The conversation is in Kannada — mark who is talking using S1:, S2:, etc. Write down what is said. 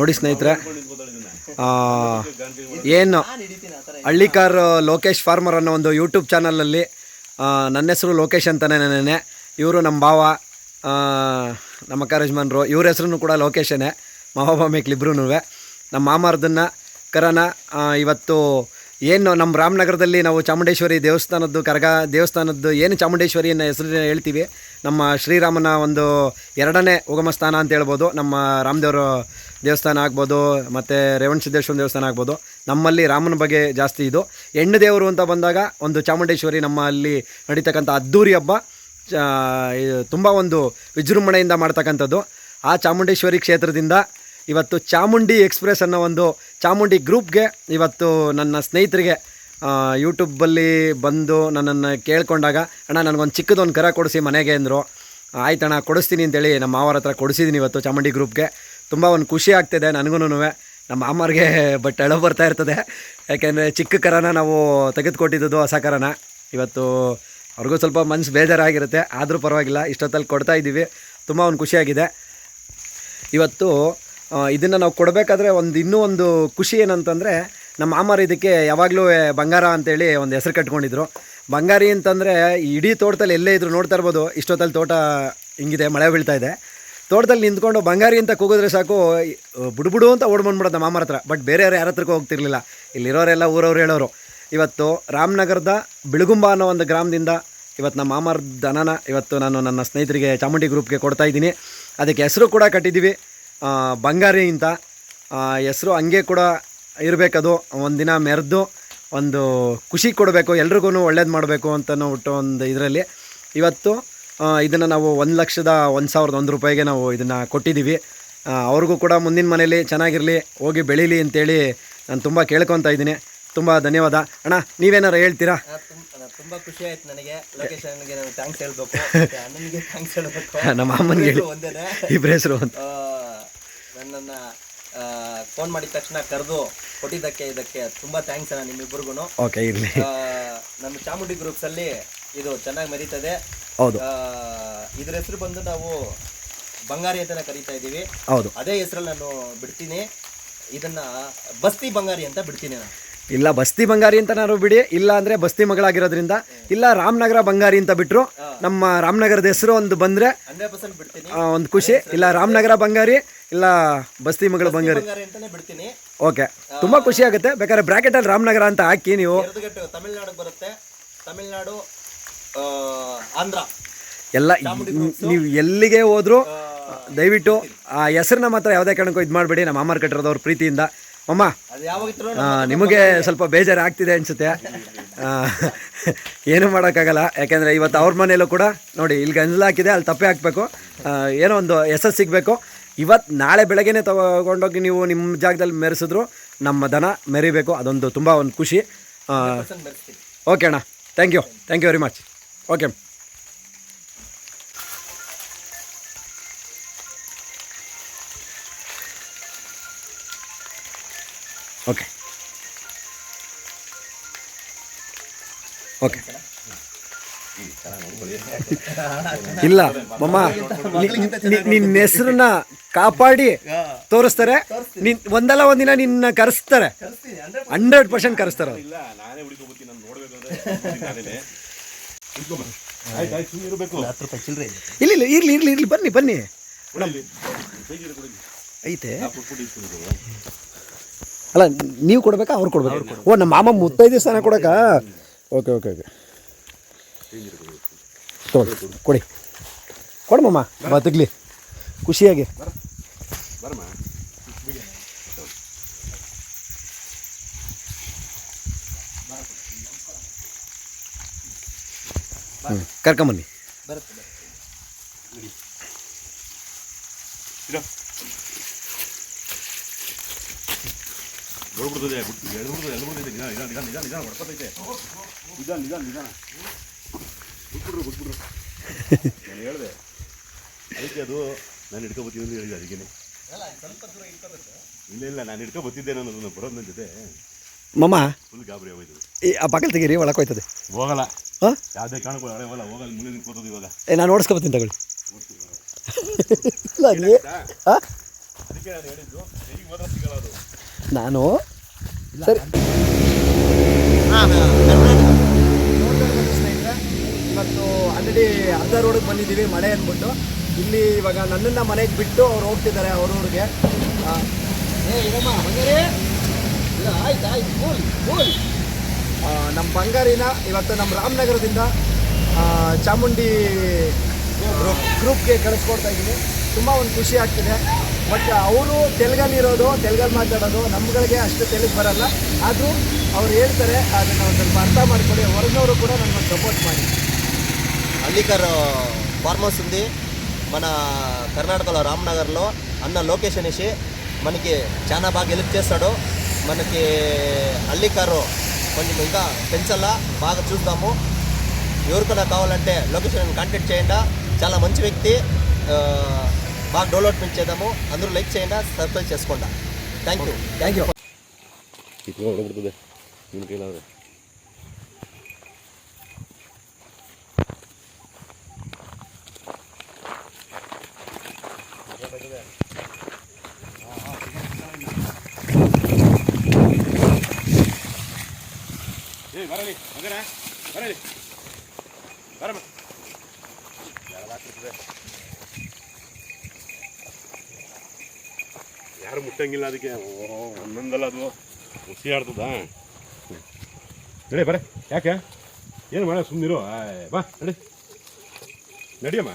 S1: ನೋಡಿ ಸ್ನೇಹಿತರೆ ಏನು ಹಳ್ಳಿಕಾರ್ ಲೋಕೇಶ್ ಫಾರ್ಮರ್ ಅನ್ನೋ ಒಂದು ಯೂಟ್ಯೂಬ್ ಚಾನಲಲ್ಲಿ ನನ್ನ ಹೆಸರು ಲೋಕೇಶ್ ಅಂತಲೇ ನೆನೆ ಇವರು ನಮ್ಮ ಭಾವ ನಮ್ಮ ಅಕ್ಕ ಯಜಮಾನ್ರು ಇವ್ರ ಹೆಸ್ರು ಕೂಡ ಲೋಕೇಶನೇ ಮಾವ ಮೇಕ್ಲಿಬ್ರು ನಮ್ಮ ಮಾಮಾರ್ದನ್ನ ಕರನ ಇವತ್ತು ಏನು ನಮ್ಮ ರಾಮನಗರದಲ್ಲಿ ನಾವು ಚಾಮುಂಡೇಶ್ವರಿ ದೇವಸ್ಥಾನದ್ದು, ಕರಗ ದೇವಸ್ಥಾನದ್ದು, ಏನು ಚಾಮುಂಡೇಶ್ವರಿ ಅನ್ನೋ ಹೆಸರು ಹೇಳ್ತೀವಿ? ನಮ್ಮ ಶ್ರೀರಾಮನ ಒಂದು ಎರಡನೇ ಉಗಮ ಸ್ಥಾನ ಅಂತ ಹೇಳ್ಬೋದು. ನಮ್ಮ ರಾಮದೇವರ ದೇವಸ್ಥಾನ ಆಗ್ಬೋದು, ಮತ್ತು ರೇವಣ ಸಿದ್ದೇಶ್ವರ ದೇವಸ್ಥಾನ ಆಗ್ಬೋದು. ನಮ್ಮಲ್ಲಿ ರಾಮನ ಬಗ್ಗೆ ಜಾಸ್ತಿ ಇದು. ಹೆಣ್ಣು ದೇವರು ಅಂತ ಬಂದಾಗ ಒಂದು ಚಾಮುಂಡೇಶ್ವರಿ ನಮ್ಮಲ್ಲಿ ನಡೀತಕ್ಕಂಥ ಅದ್ದೂರಿ ಹಬ್ಬ. ತುಂಬ ಒಂದು ವಿಜೃಂಭಣೆಯಿಂದ ಮಾಡ್ತಕ್ಕಂಥದ್ದು. ಆ ಚಾಮುಂಡೇಶ್ವರಿ ಕ್ಷೇತ್ರದಿಂದ ಇವತ್ತು ಚಾಮುಂಡಿ ಎಕ್ಸ್ಪ್ರೆಸ್ ಅನ್ನೋ ಒಂದು ಚಾಮುಂಡಿ ಗ್ರೂಪ್ಗೆ ಇವತ್ತು ನನ್ನ ಸ್ನೇಹಿತರಿಗೆ ಯೂಟ್ಯೂಬಲ್ಲಿ ಬಂದು ನನ್ನನ್ನು ಕೇಳ್ಕೊಂಡಾಗ, ಅಣ್ಣ, ನನಗೊಂದು ಚಿಕ್ಕದೊಂದು ಕರ ಕೊಡಿಸಿ ಮನೆಗೆ, ಅಂದರು. ಆಯ್ತಣ್ಣ ಕೊಡಿಸ್ತೀನಿ ಅಂತೇಳಿ ನಮ್ಮ ಮಾವರ ಹತ್ರ ಕೊಡಿಸಿದ್ದೀನಿ ಇವತ್ತು ಚಾಮುಂಡಿ ಗ್ರೂಪ್ಗೆ. ತುಂಬ ಒಂದು ಖುಷಿ ಆಗ್ತಿದೆ ನನಗೂ ನಮ್ಮ ಮಾಮರಿಗೆ ಬಟ್ ಎಳೋ ಬರ್ತಾ ಇರ್ತದೆ. ಯಾಕೆಂದರೆ ಚಿಕ್ಕ ಕರನ ನಾವು ತೆಗೆದುಕೊಟ್ಟಿದ್ದು ಹೊಸ ಕರನ. ಇವತ್ತು ಅವ್ರಿಗೂ ಸ್ವಲ್ಪ ಮನಸ್ಸು ಬೇಜಾರಾಗಿರುತ್ತೆ. ಆದರೂ ಪರವಾಗಿಲ್ಲ, ಇಷ್ಟೊತ್ತಲ್ಲಿ ಕೊಡ್ತಾ ಇದ್ದೀವಿ ತುಂಬ ಒಂದು ಖುಷಿಯಾಗಿದೆ. ಇವತ್ತು ಇದನ್ನು ನಾವು ಕೊಡಬೇಕಾದ್ರೆ ಒಂದು ಇನ್ನೂ ಒಂದು ಖುಷಿ ಏನಂತಂದರೆ ನಮ್ಮ ಮಾಮಾರು ಇದಕ್ಕೆ ಯಾವಾಗಲೂ ಬಂಗಾರ ಅಂತೇಳಿ ಒಂದು ಹೆಸರು ಕಟ್ಕೊಂಡಿದ್ರು. ಬಂಗಾರಿ ಅಂತಂದರೆ ಇಡೀ ತೋಟದಲ್ಲಿ ಎಲ್ಲೇ ಇದ್ರು ನೋಡ್ತಾ ಇರ್ಬೋದು. ಇಷ್ಟೊತ್ತಲ್ಲಿ ತೋಟ ಹಿಂಗಿದೆ, ಮಳೆ ಬೀಳ್ತಾ ಇದೆ. ತೋಟದಲ್ಲಿ ನಿಂತ್ಕೊಂಡು ಬಂಗಾರಿ ಅಂತ ಕೂಗಿದ್ರೆ ಸಾಕು ಬಿಡುಬಿಡು ಅಂತ ಓಡ್ಬಂದ್ಬಿಡೋದು ನಮ್ಮ ಮಾಮರ ಹತ್ರ. ಬಟ್ ಬೇರೆಯವ್ರು ಯಾರ ಹತ್ರಕ್ಕೂ ಹೋಗ್ತಿರ್ಲಿಲ್ಲ. ಇಲ್ಲಿರೋರೆಲ್ಲ ಊರವ್ರು ಹೇಳೋರು. ಇವತ್ತು ರಾಮನಗರದ ಬಿಳುಗುಂಬ ಅನ್ನೋ ಒಂದು ಗ್ರಾಮದಿಂದ ಇವತ್ತು ನಮ್ಮ ಮಾಮರ ದನನ ಇವತ್ತು ನಾನು ನನ್ನ ಸ್ನೇಹಿತರಿಗೆ ಚಾಮುಂಡಿ ಗ್ರೂಪ್ಗೆ ಕೊಡ್ತಾ ಇದ್ದೀನಿ. ಅದಕ್ಕೆ ಹೆಸರು ಕೂಡ ಕಟ್ಟಿದ್ದೀವಿ. ಬಂಗಾರಿ ಅಂತ ಹೆಸರು ಹಂಗೆ ಕೂಡ ಇರಬೇಕದು. ಒಂದಿನ ಮೆರೆದು ಒಂದು ಖುಷಿ ಕೊಡಬೇಕು ಎಲ್ರಿಗೂ ಒಳ್ಳೇದು ಮಾಡಬೇಕು ಅಂತ ಬಿಟ್ಟು ಒಂದು ಇದರಲ್ಲಿ. ಇವತ್ತು ಇದನ್ನು ನಾವು ಒಂದು ಲಕ್ಷದ ಒಂದು ಸಾವಿರದ ಒಂದು ರೂಪಾಯಿಗೆ ನಾವು ಇದನ್ನು ಕೊಟ್ಟಿದ್ದೀವಿ ಅವ್ರಿಗೂ ಕೂಡ ಮುಂದಿನ ಮನೇಲಿ ಚೆನ್ನಾಗಿರಲಿ ಹೋಗಿ ಬೆಳೀಲಿ ಅಂತೇಳಿ ನಾನು ತುಂಬ ಕೇಳ್ಕೊತಾ ಇದ್ದೀನಿ. ತುಂಬ ಧನ್ಯವಾದ. ಅಣ್ಣ ನೀವೇನಾರು ಹೇಳ್ತೀರಾ?
S2: ತುಂಬ ಖುಷಿ ಆಯ್ತು ನನಗೆ. ಲೊಕೇಶನ್ಗೆ ನಾನು ಥ್ಯಾಂಕ್ಸ್ ಹೇಳ್ಬೇಕು. ಅಣ್ಣನಿಗೆ ಥ್ಯಾಂಕ್ಸ್ ಹೇಳ್ಬೇಕು.
S1: ನಮ್ಮ ಅಮ್ಮನಿಗೆ ಹೇಳಿ ಇಬ್ಬರ ಹೆಸರು ಅಂತ
S2: ನನ್ನನ್ನ ಫೋನ್ ಮಾಡಿದ ತಕ್ಷಣ ಕರೆದು ಕೊಟ್ಟಿದ್ದಕ್ಕೆ ಇದಕ್ಕೆ ತುಂಬ ಥ್ಯಾಂಕ್ಸ್ ಅಣ್ಣ ನಿಮ್ಮಿಬ್ಬರಿಗೂ
S1: ಓಕೆ ಇರಲಿ.
S2: ನಮ್ಮ ಚಾಮುಂಡಿ ಗ್ರೂಪ್ಸ್ ಅಲ್ಲಿ ಇದು ಚೆನ್ನಾಗಿ ಮರೀತದೆ.
S1: ಹೌದು.
S2: ಇದ್ರ ಹೆಸರು ಬಂದು ನಾವು ಬಂಗಾರಿ ಅಂತ ಕರಿತಾ ಇದ್ದೀವಿ.
S1: ಹೌದು.
S2: ಅದೇ ಹೆಸರಲ್ಲಿ ನಾನು ಬಿಡ್ತೀನಿ. ಇದನ್ನ ಬಸ್ತಿ ಬಂಗಾರಿ ಅಂತ ಬಿಡ್ತೀನಿ ನಾನು.
S1: ಇಲ್ಲ ಬಸ್ತಿ ಬಂಗಾರಿ ಅಂತ ನಾನು ಬಿಡಿ. ಇಲ್ಲ ಅಂದ್ರೆ ಬಸ್ತಿ ಮಗಳಾಗಿರೋದ್ರಿಂದ. ಇಲ್ಲ ರಾಮನಗರ ಬಂಗಾರಿ ಅಂತ ಬಿಟ್ರು. ನಮ್ಮ ರಾಮನಗರದ ಹೆಸರು ಒಂದು ಬಂದ್ರೆ
S2: ಹಂಡ್ರೆಡ್ ಪರ್ಸೆಂಟ್ ಬಿಡ್ತೀನಿ.
S1: ಒಂದು ಖುಷಿ. ಇಲ್ಲ ರಾಮನಗರ ಬಂಗಾರಿ. ಇಲ್ಲ ಬಸ್ತಿ ಮಗಳ ಬಂಗಾರಿ.
S2: ಬಂಗಾರಿ ಅಂತಾನೆ ಬಿಡ್ತೀನಿ.
S1: ಓಕೆ. ತುಂಬಾ ಖುಷಿ ಆಗುತ್ತೆ. ಬೇಕಾದ್ರೆ ಬ್ರಾಕೆಟ್ ಅಲ್ಲಿ ರಾಮನಗರ ಅಂತ ಹಾಕಿ ನೀವು.
S2: ತಮಿಳ್ನಾಡಿಗೆ ಬರುತ್ತೆ. ತಮಿಳ್ನಾಡು ಆ, ಆಂಧ್ರ.
S1: ಎಲ್ಲ ನೀವು ಎಲ್ಲಿಗೆ ಹೋದ್ರು ದಯವಿಟ್ಟು ಆ ಹೆಸರನ್ನ ಮಾತ್ರ ಯಾವುದೇ ಕಾರಣಕ್ಕೂ ಇದು ಮಾಡಬೇಡಿ. ನಮ್ಮ ಅಮ್ಮರ್ ಕಟ್ಟಿರೋದವ್ರ ಪ್ರೀತಿಯಿಂದ. ಅಮ್ಮ
S2: ಅದು ಯಾವಾಗ ಇಟ್ರು
S1: ಆ, ನಿಮಗೆ ಸ್ವಲ್ಪ ಬೇಜಾರು ಆಗ್ತಿದೆ ಅನಿಸುತ್ತೆ ಏನು ಮಾಡೋಕ್ಕಾಗಲ್ಲ. ಯಾಕೆಂದರೆ ಇವತ್ತು ಅವ್ರ ಮನೆಯಲ್ಲೂ ಕೂಡ ನೋಡಿ ಇಲ್ಲಿ ಗಂಜಲ ಹಾಕಿದೆ ಅಲ್ಲಿ ತಪ್ಪೆ ಹಾಕಬೇಕು. ಏನೋ ಒಂದು ಎಸ್ ಸಿಗಬೇಕು. ಇವತ್ತು ನಾಳೆ ಬೆಳಗ್ಗೆನೇ ತಗೊಂಡೋಗಿ ನೀವು ನಿಮ್ಮ ಜಾಗದಲ್ಲಿ ಮೆರೆಸಿದ್ರು ನಮ್ಮ ದನ ಮೆರಿಬೇಕು, ಅದೊಂದು ತುಂಬ ಒಂದು ಖುಷಿ. ಓಕೆ ಅಣ್ಣ. Thank you thank you very much okay okay okay ಇಲ್ಲ ಮಮ್ಮ ನಿನ್ನ ಹೆಸರನ್ನ ಕಾಪಾಡಿ ತೋರಿಸ್ತಾರೆ. ನಿನ್ ಒಂದಲ್ಲ ಒಂದಿನ ನಿನ್ನ ಕರೆಸ್ತಾರೆ. ಹಂಡ್ರೆಡ್ ಪರ್ಸೆಂಟ್ ಕರೆಸ್ತಾರೆ
S3: ಇಲ್ಲ
S1: ಇಲ್ಲ, ಇರ್ಲಿ ಇರ್ಲಿ ಇರ್ಲಿ, ಬನ್ನಿ ಬನ್ನಿ. ಐತೆ. ಅಲ್ಲ, ನೀವು ಕೊಡ್ಬೇಕಾ, ಅವ್ರು ಕೊಡ್ಬೇಕು? ಓ, ನಮ್ಮ ಮಾಮ ಮುತ್ತೈದು ಸ್ಥಾನ ಕೊಡಕ್ಕ? Okay okay okay. ತಗೊಳ್ಳಿ ಕೊಡಿ. ಕೊಡು ಮಾಮ. ಬದುಕ್ಲಿ. ಖುಷಿಯಾಗಿ. ಹ್ಞೂ ಕರ್ಕೊಂಬನ್ನಿ.
S3: ನಿಧಾನ ನಿಧಾನ ನಿಧಾನ ನಿಧಾನ ನಿಧಾನ ಹೊಡ್ಕೊತೈತೆ ನಿಧಾನ ನಿಧಾನ ನಿಧಾನ. ಬಿಟ್ಬಿಡ್ರು ಬಿಟ್ಬಿಡ್ರು ನಾನು ಹೇಳಿದೆ ಅದಕ್ಕೆ ಅದು ನಾನು ಹಿಡ್ಕೊಬತ್ತೀನಿ ಅಂತ ಹೇಳಿದೆ ಅದಕ್ಕೆ ಇಲ್ಲ ಇಲ್ಲ ನಾನು ಹಿಡ್ಕೊಬತ್ತಿದ್ದೆ ನಾನು ಅದನ್ನು ಬರೋದು ನನ್ನ ಜೊತೆ
S1: ಮಮ್ಮ.
S3: ಫುಲ್ ಗಾಬರಿ ಆಗೋಯ್ತು.
S1: ಈ ಆ ಬಾಗಿಲು ತೆಗೀರಿ ಒಳಕ್ಕೆ ಹೋಯ್ತದೆ.
S3: ಹೋಗಲ್ಲ.
S1: ಹಾಂ?
S3: ಯಾವುದೇ ಕಾರಣಕ್ಕೂ ಹಳೆ ಹೋಗಲ್ಲ ಹೋಗಲ್ಲ ಮುಂದೆ ನಿಂತ್ಕೋತದೆ ಇವಾಗ.
S1: ಏ ನಾನು ಓಡಿಸ್ಕೊಬತ್ತೀನಿ ತಗೊಳ್ಳಿ. ಹಾಂ?
S3: ಅದಕ್ಕೆ ನಾನು ಹೇಳಿದ್ದು ಸಿಗಲ್ಲ ಅದು.
S1: ನಾನು ಸರಿ ನೋಡ್ತಿರ್ಬೋದು ಸ್ನೇಹಿತರೆ ಇವತ್ತು ಆಲ್ರೆಡಿ ಅರ್ಧ ರೋಡಿಗೆ ಬಂದಿದ್ದೀವಿ ಮಳೆ ಅಂದ್ಬಿಟ್ಟು. ಇಲ್ಲಿ ಇವಾಗ ನನ್ನನ್ನು ಮನೆಗೆ ಬಿಟ್ಟು ಅವ್ರು ಹೋಗ್ತಿದ್ದಾರೆ
S2: ಅವ್ರ ಊರಿಗೆ
S1: ನಮ್ಮ ಬಂಗಾರಿನ ಇವತ್ತು ನಮ್ಮ ರಾಮನಗರದಿಂದ ಚಾಮುಂಡಿ ಗ್ರೂಪ್ಗೆ ಕಳಿಸ್ಕೊಡ್ತಾ ಇದ್ದೀನಿ. ತುಂಬ ಒಂದು ಖುಷಿ ಆಗ್ತಿದೆ. ಬಟ್ ಅವರು ತೆಲುಗಲ್ಲಿ ಇರೋದು, ತೆಲುಗಲ್ಲಿ ಮಾತಾಡೋದು, ನಮ್ಗಳಿಗೆ ಅಷ್ಟು ತೆಲುಗು ಬರಲ್ಲ. ಆದರೂ ಅವ್ರು ಹೇಳ್ತಾರೆ, ಅದನ್ನು ಸ್ವಲ್ಪ ಅರ್ಥ ಮಾಡಿಕೊಡಿ ಹೊರಗಿನವರು ಕೂಡ ನನಗೊಂದು ಸಪೋರ್ಟ್ ಮಾಡಿ.
S2: అల్లికర్ ఫార్మర్స్ ఉంది. మన కర్ణాటకలో రామ్నగర్లో అన్న లోకేష్ అనేసి మనకి చాలా బాగా హెల్ప్ చేస్తాడు. మనకి అల్లికారు కొంచెం ఇంకా పెంచల్లా బాగా చూద్దాము. ఎవరికైనా కావాలంటే లొకేషన్ కాంటాక్ట్ చేయండి. చాలా మంచి వ్యక్తి. బాగా డెవలప్మెంట్ చేద్దాము. అందరూ లైక్ చేయండి సర్ప్రైజ్ చేసుకోండి. Thank you.
S3: Thank you. ಬರಲಿ, ಮಗನ, ಬರಲಿ. ಬರಮ್ಮ. ಯಾರು ಮುಟ್ಟಂಗಿಲ್ಲ ಅದಕ್ಕೆ? ಒಂದೊಂದಲ್ಲ ಅದು. ಹುಸಿ ಆಡ್ತದ. ನಡಿ, ಬರ. ಯಾಕೆ? ಏನು ಮಾಡ ಸುಮ್ಮನಿರು ಬಾ, ನಡಿ. ನಡಿಯಮ್ಮ.